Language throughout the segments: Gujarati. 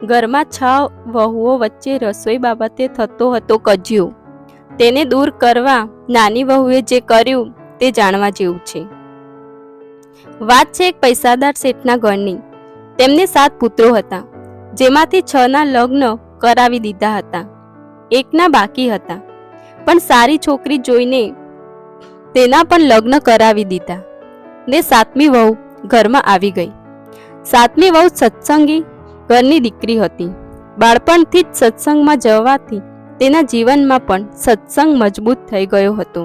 ઘરમાં છ વહુઓ વચ્ચે રસોઈ બાબતે થતો હતો કજિયો. તેને દૂર કરવા નાની વહુએ જે કર્યું તે જાણવા જેવું છે. વાત છે એક પૈસાદાર શેઠના ઘરની. તેમને સાત પુત્રો હતા, જેમાંથી છ ના લગ્ન કરાવી દીધા હતા. એકના બાકી હતા, પણ સારી છોકરી જોઈને તેના પણ લગ્ન કરાવી દીધા ને સાતમી વહુ ઘરમાં આવી ગઈ. સાતમી વહુ સત્સંગી ઘરની દીકરી હતી. બાળપણથી જ સત્સંગમાં જવાથી તેના જીવનમાં પણ સત્સંગ મજબૂત થઈ ગયો હતો.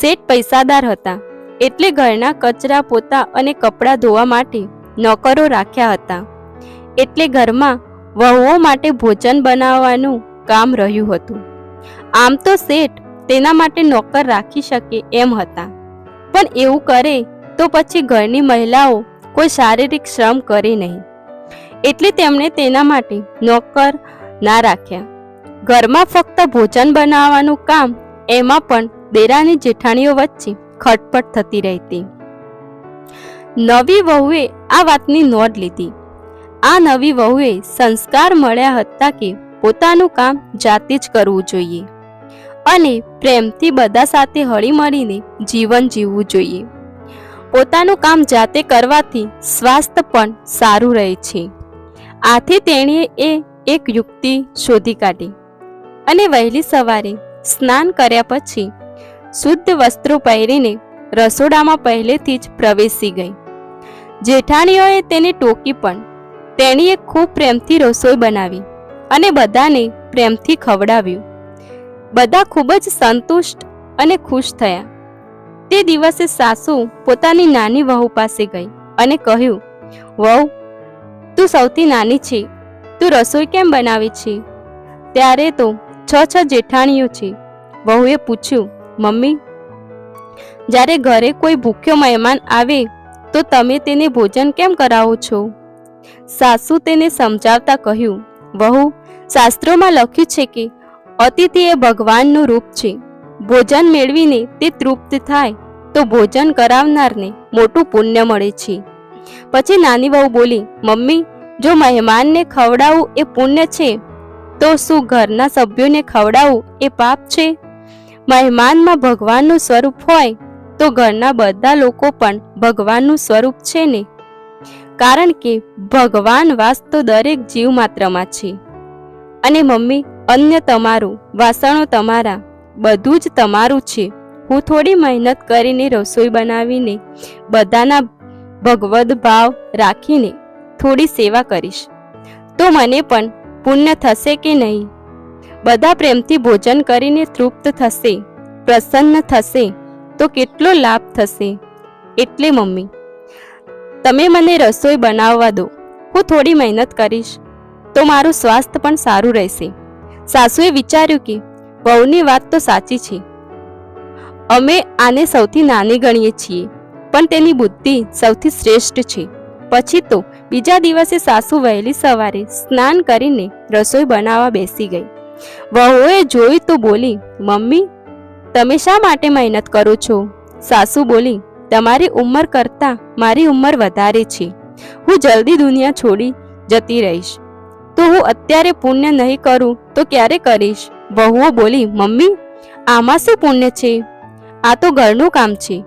શેઠ પૈસાદાર હતા, એટલે ઘરના કચરા, પોતા અને કપડાં ધોવા માટે નોકરો રાખ્યા હતા. એટલે ઘરમાં વહુઓ માટે ભોજન બનાવવાનું કામ રહ્યું હતું. આમ તો શેઠ તેના માટે નોકર રાખી શકે એમ હતા. પણ એવું કરે તો પછી ઘરની મહિલાઓ કોઈ શારીરિક શ્રમ કરે નહીં. એટલે તેમણે તેના માટે નોકર ના રાખ્યા. ઘરમાં ફક્ત ભોજન બનાવવાનું કામ એમાં પણ દેરાની જેઠાણીઓ વચ્ચે ખટપટ થતી રહેતી. નવી વહુએ આ વાતની નોંધ લીધી. આ નવી વહુએ સંસ્કાર મળ્યા હતા કે પોતાનું કામ જાતે જ કરવું જોઈએ અને પ્રેમથી બધા સાથે હળીમળીને જીવન જીવવું જોઈએ. પોતાનું કામ જાતે કરવાથી સ્વાસ્થ્ય પણ સારું રહે છે. આથી તેણીએ એ એક યુક્તિ શોધી કાઢી. અને વહેલી સવારે સ્નાન કર્યા પછી શુદ્ધ વસ્ત્રો પહેરીને રસોડામાં પહેલેથી જ પ્રવેશી ગઈ. જેઠાણીઓએ તેને ટોકી પણ તેણીએ ખૂબ પ્રેમથી રસોઈ બનાવી અને બધાને પ્રેમથી ખવડાવ્યું. બધા ખૂબ જ સંતુષ્ટ અને ખુશ થયા. તે દિવસે સાસુ પોતાની નાની વહુ પાસે ગઈ અને કહ્યું, વહુ તું સૌથી નાની છે. તું રસોઈ કેમ બનાવી છે? ત્યારે તો છ છ જેઠાણીઓ છે. વહુએ પૂછ્યું, મમ્મી, જ્યારે ઘરે કોઈ ભૂખ્યો મહેમાન આવે, તો તમે તેને ભોજન કેમ કરાવો છો? સાસુ તેને સમજાવતા કહ્યું, વહુ, શાસ્ત્રોમાં લખ્યું છે કે અતિથિ એ ભગવાનનું રૂપ છે. ભોજન મેળવીને તે તૃપ્ત થાય, તો ભોજન કરાવનારને મોટું પુણ્ય મળે છે. પછી નાની વહુ બોલી, મમ્મી, જો મહેમાનને ખવડાવવું એ પુણ્ય છે, તો શું ઘરના સભ્યોને ખવડાવવું એ પાપ છે? મહેમાનમાં ભગવાનનું સ્વરૂપ હોય, તો ઘરના બધા લોકો પણ ભગવાનનું સ્વરૂપ છે ને? કારણ કે ભગવાન વાસ તો દરેક જીવ માત્રમાં છે. અને મમ્મી, અન્ય તમારું, વાસણો તમારા, બધું જ તમારું છે. હું થોડી મહેનત કરીને રસોઈ બનાવીને બધાના ભગવદ ભાવ રાખીને થોડી સેવા કરીશ. તો મને પણ પુણ્ય થશે કે નહીં? બધા પ્રેમથી ભોજન કરીને તૃપ્ત થશે, પ્રસન્ન થશે, તો કેટલો લાભ થશે? એટલે મમ્મી, તમે મને રસોઈ બનાવવા દો, હું થોડી મહેનત કરીશ, તો મારું સ્વાસ્થ્ય પણ સારું રહેશે. સાસુએ વિચાર્યું કે વહુની વાત તો સાચી છે. અમે આને સૌથી નાની ગણીએ છીએ. પણ તેની બુદ્ધિ સૌથી શ્રેષ્ઠ છે. પછી તો બીજા દિવસે સાસુ વહેલી સવારે સ્નાન કરીને રસોઈ બનાવવા બેસી ગઈ. વહુએ જોઈ તો બોલી, મમ્મી, તમે શા માટે મહેનત કરો છો? સાસુ બોલી, તમારી ઉંમર કરતાં મારી ઉંમર વધારે છે. હું જલ્દી દુનિયા છોડી જતી રહીશ. તો હું અત્યારે પુણ્ય નહીં કરું તો ક્યારે કરીશ? વહુઓ બોલી, મમ્મી, આમાં શું પુણ્ય છે? આ તો ઘરનું કામ છે.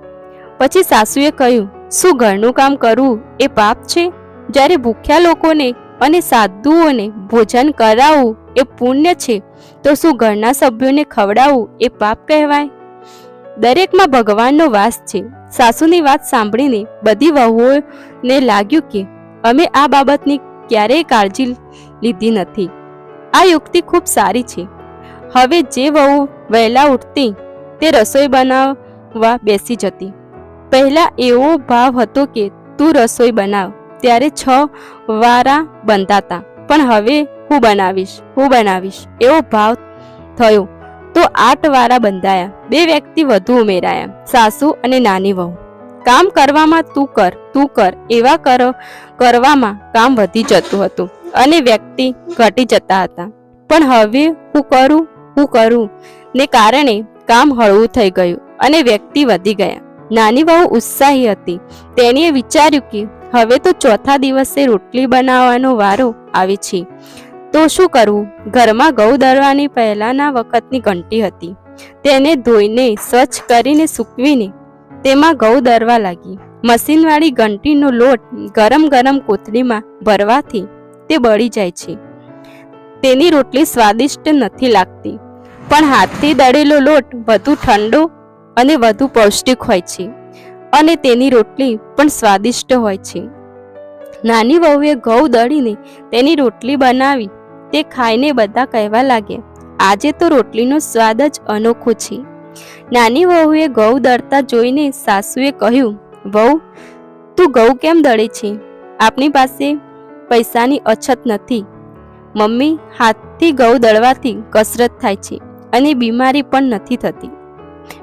પછી સાસુએ કહ્યું, શું ઘરનું કામ કરવું એ પાપ છે? જ્યારે ભૂખ્યા લોકોને અને સાધુઓને ભોજન કરાવવું એ પુણ્ય છે, તો શું ઘરના સભ્યોને ખવડાવવું એ પાપ કહેવાય? દરેકમાં ભગવાનનો વાસ છે. સાસુની વાત સાંભળીને બધી વહુઓને લાગ્યું કે, અમે આ બાબતની ક્યારેય કાળજી લીધી નથી. આ યુક્તિ ખૂબ સારી છે. હવે જે વહુ વહેલા ઉઠતી તે રસોઈ બનાવવા બેસી જતી. પહેલા એવો ભાવ હતો કે, તું રસોઈ બનાવ. ત્યારે છ વારા બંધાતા પણ હવે હું બનાવીશ હું બનાવીશ. એવો ભાવ થયો. તો આઠ વારા બંધાયા. બે વ્યક્તિ વધુ ઉમેરાયા, સાસુ અને નાની વહુ. કામ કરવામાં તું કર તું કર. એવા કર, કરવામાં કામ વધી જતું હતું અને વ્યક્તિ ઘટી જતા હતા. પણ હવે હું કરું હું કરું. ને કારણે કામ હળવું થઈ ગયું અને વ્યક્તિ વધી ગયા. નાની વહુ ઉત્સાહી હતી. તેણીએ વિચાર્યું કે હવે તો ચોથા દિવસે રોટલી બનાવવાનો વારો આવે છે. તો શું કરવું? ઘરમાં ગૌ દળવાની પહેલાના વખતની ઘંટી હતી. તેને ધોઈને, સ્વચ્છ કરીને સૂકવીને તેમાં ઘઉં દરવા લાગી. મશીનવાળી ઘંટીનો લોટ ગરમ ગરમ કોથળીમાં ભરવાથી તે બળી જાય છે. તેની રોટલી સ્વાદિષ્ટ નથી લાગતી. પણ હાથથી દળેલો લોટ વધુ ઠંડો અને વધુ પૌષ્ટિક હોય છે. અને તેની રોટલી પણ સ્વાદિષ્ટ હોય છે. નાની વહુએ ઘઉં દળીને તેની રોટલી બનાવી, તે ખાઈને બધા કહેવા લાગ્યા, આજે તો રોટલીનો સ્વાદ જ અનોખો છે. નાની વહુએ ઘઉં દળતા જોઈને સાસુએ કહ્યું, વહુ, તું ઘઉં કેમ દળે છે? આપણી પાસે પૈસાની અછત નથી. મમ્મી હાથથી ઘઉં દળવાથી કસરત થાય છે અને બીમારી પણ નથી થતી.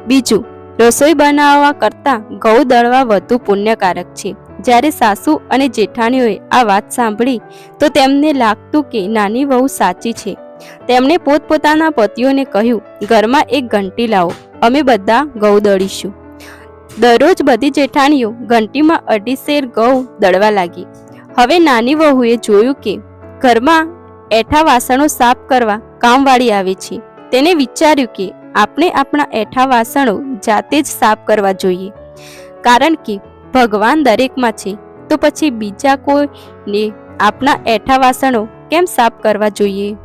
બીજું, રસોઈ બનાવવા કરતાં ઘઉં દળવા વધુ પુણ્યકારક છે. જ્યારે સાસુ અને જેઠાણીઓએ આ વાત સાંભળી, તો તેમને લાગતું કે નાની વહુ સાચી છે. તેમણે પોતપોતાના પતિઓને કહ્યું, ઘરમાં એક ઘંટી લાવો, અમે બધા ઘઉં દળીશું. દરરોજ બધી જેઠાણીઓ ઘંટીમાં અઢી શેર ઘઉં દળવા લાગી. હવે નાની વહુએ જોયું કે ઘરમાં એઠા વાસણો સાફ કરવા કામવાળી આવે છે. તેને વિચાર્યું કે આપણે આપણા એઠા વાસણો જાતે જ સાફ કરવા જોઈએ. કારણ કે ભગવાન દરેકમાં છે, તો પછી બીજા કોઈને આપણા એઠા વાસણો કેમ સાફ કરવા જોઈએ?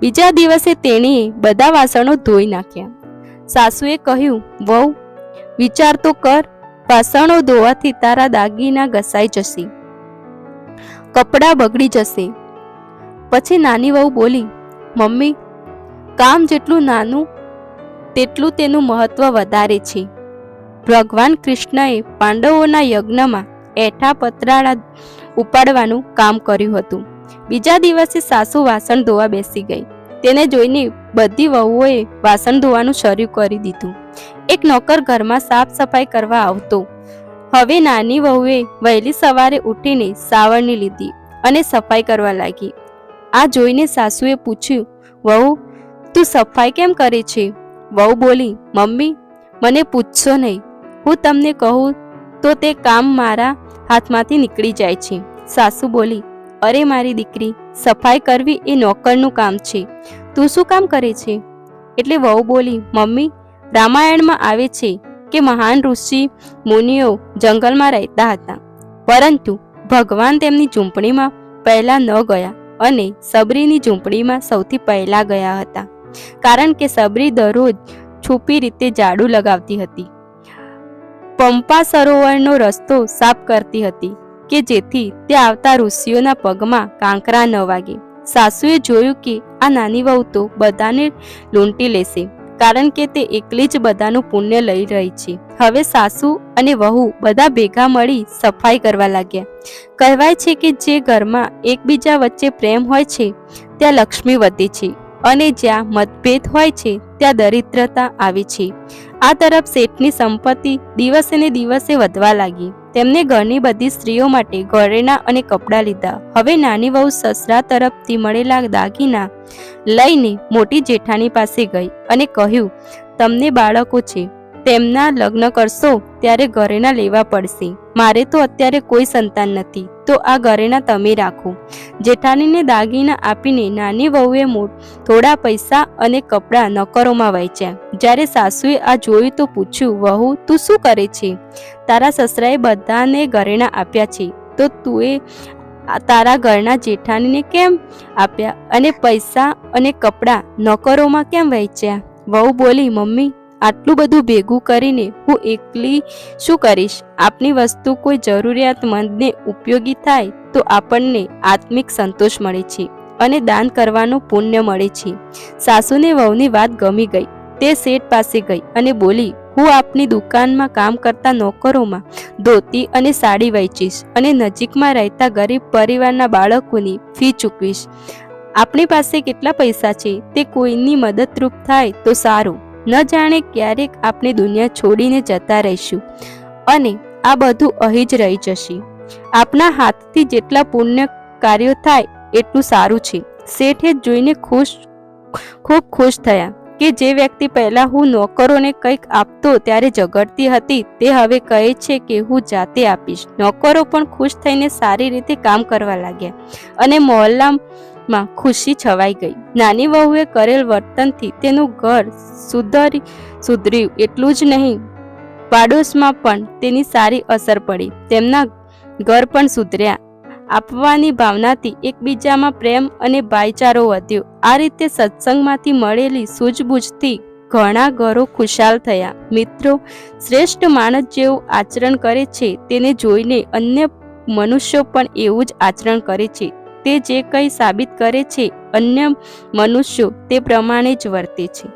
બીજા દિવસે તેણીએ બધા વાસણો ધોઈ નાખ્યા. સાસુએ કહ્યું, વહુ, વિચાર તો કર, વાસણો ધોવાથી તારા દાગીના ઘસાઈ જશે. કપડાં બગડી જશે. પછી નાની વહુ બોલી, મમ્મી, કામ જેટલું નાનું તેટલું તેનું મહત્વ વધારે છે. ભગવાન કૃષ્ણએ પાંડવોના યજ્ઞમાં એઠા પતરાળા ઉપાડવાનું કામ કર્યું હતું. બીજા દિવસે સાસુ વાસણ ધોવા બેસી ગઈ. તેને જોઈને બધી વહુઓએ વાસણ ધોવાનું શરૂ કરી દીધું. એક નોકર ઘરમાં સાફ સફાઈ કરવા આવતો. હવે નાની વહુએ વહેલી સવારે ઉઠીને સાવરણી લીધી અને સફાઈ કરવા લાગી. આ જોઈને સાસુએ પૂછ્યું, વહુ, તું સફાઈ કેમ કરે છે? વહુ બોલી, મમ્મી, મને પૂછશો નહીં. હું તમને કહું તો તે કામ મારા હાથમાંથી નીકળી જાય છે. સાસુ બોલી, અરે મારી દીકરી, સફાઈ કરવી એ નોકરનું કામ છે. તું શું કામ કરે છે? એટલે વહુ બોલી, મમ્મી, રામાયણમાં આવે છે કે મહાન ઋષિ મુનિઓ જંગલમાં રહેતા હતા. પરંતુ ભગવાન તેમની ઝૂંપડીમાં પહેલાં ન ગયા અને સબરીની ઝૂંપડીમાં સૌથી પહેલાં ગયા હતા. કારણ કે સબરી દરરોજ છુપી રીતે ઝાડુ લગાવતી હતી. પંપા સરોવરનો રસ્તો સાફ કરતી હતી કે જેથી તે આવતા ઋષિઓના પગમાં કાંકરા ન વાગે. સાસુએ જોયું કે આ નાની વહુ તો બધાને લૂંટી લેશે, કારણ કે તે એકલી જ બધાનું પુણ્ય લઈ રહી છે. હવે સાસુ અને વહુ બધા ભેગા મળી સફાઈ કરવા લાગ્યા. કહેવાય છે કે જે ઘરમાં એકબીજા વચ્ચે પ્રેમ હોય છે, ત્યાં લક્ષ્મી વધે છે. અને જ્યાં મતભેદ હોય છે, ત્યાં દરિદ્રતા આવે છે. આ તરફ શેઠની સંપત્તિ દિવસે ને દિવસે વધવા લાગી. તેમને ઘરની બધી સ્ત્રીઓ માટે ઘરેણા અને કપડાં લીધા. હવે નાની વહુ સસરા તરફથી મળેલા દાગીના લઈને મોટી જેઠાણી પાસે ગઈ અને કહ્યું, તમને બાળકો છે. તેમના લગ્ન કરશો, ત્યારે ઘરેણા લેવા પડશે. મારે તો અત્યારે કોઈ સંતાન નથી. તો આ ઘરેણા તમે રાખો. જેઠાણીને દાગીના આપીને નાની વહુએ થોડા પૈસા અને કપડાં નકરોમાં વહેંચ્યા. જ્યારે સાસુએ આ જોયું તો પૂછ્યું, વહુ, તું શું કરે છે? તારા સસરાએ બધાને ઘરેણા આપ્યા છે. તો તુંએ તારા ઘરના જેઠાણીને કેમ આપ્યા? અને પૈસા અને કપડાં નોકરોમાં કેમ વહેંચ્યા? વહુ બોલી, મમ્મી આટલું બધું ભેગું કરીને હું એકલી શું કરીશ? આપની વસ્તુ કોઈ જરૂરિયાતમંદને ઉપયોગી થાય તો આપણને આત્મિક સંતોષ મળે છે અને દાન કરવાનું પુણ્ય મળે છે. સાસુને વહુની વાત ગમી ગઈ. તે શેઠ પાસે ગઈ અને બોલી, હું આપની દુકાનમાં કામ કરતા નોકરોમાં ધોતી અને સાડી વેચીશ અને નજીકમાં રહેતા ગરીબ પરિવારના બાળકોની ફી ચૂકવીશ. આપણી પાસે કેટલા પૈસા છે? તે કોઈની મદદરૂપ થાય તો સારું. ન જાણે ક્યારેક આપણે દુનિયા છોડીને જતા રહીશું. અને આ બધું અહીં જ રહી જશે. આપના હાથથી જેટલા પુણ્ય કાર્યો થાય એટલું સારું છે. શેઠે જોઈને ખુશ, ખૂબ ખુશ થયા કે જે વ્યક્તિ પહેલા હું નોકરોને કંઈક આપતો ત્યારે ઝઘડતી હતી તે હવે કહે છે કે હું જાતે આપીશ. નોકરો પણ ખુશ થઈને સારી રીતે કામ કરવા લાગ્યા અને મહોલ્લામાં ખુશી છવાઈ ગઈ. નાની વહુએ કરેલ વર્તનથી તેનું ઘર સુધરી, સુધર્યું એટલું જ નહીં, પાડોશમાં પણ તેની સારી અસર પડી. તેમના ઘર પણ સુધર્યા. આપવાની ભાવનાથી એકબીજામાં પ્રેમ અને ભાઈચારો વધ્યો. આ રીતે સત્સંગમાંથી મળેલી સૂઝબૂઝથી ઘણા ઘરો ખુશાલ થયા. મિત્રો, શ્રેષ્ઠ માણસ જેવું આચરણ કરે છે, તેને જોઈને અન્ય મનુષ્યો પણ એવું જ આચરણ કરે છે. તે જે કંઈ સાબિત કરે છે અન્ય મનુષ્યો તે પ્રમાણે જ વર્તે છે.